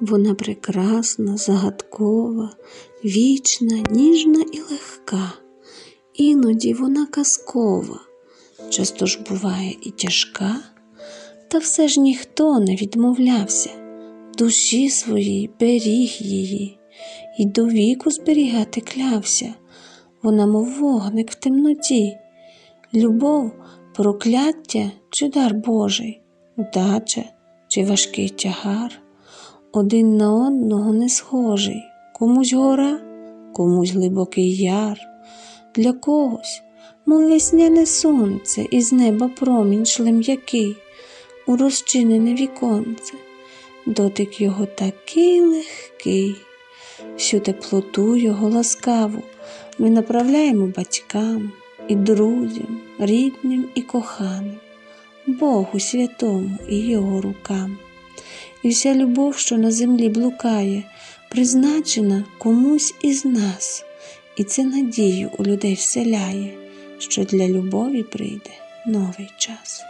Вона прекрасна, загадкова, вічна, ніжна і легка. Іноді вона казкова, часто ж буває і тяжка, та все ж ніхто не відмовлявся, душі своїй беріг її, і до віку зберігати клявся. Вона, мов вогник в темноті, любов, прокляття чи дар Божий, удача чи важкий тягар, один на одного не схожий, комусь гора, комусь глибокий яр, для когось, мов весняне сонце, із неба промінь шле м'який, у розчинене віконце, дотик його такий легкий, всю теплоту його ласкаву. Ми направляємо батькам і друзям, рідним і коханим, Богу святому і Його рукам. І вся любов, що на землі блукає, призначена комусь із нас, і це надію у людей вселяє, що для любові прийде новий час.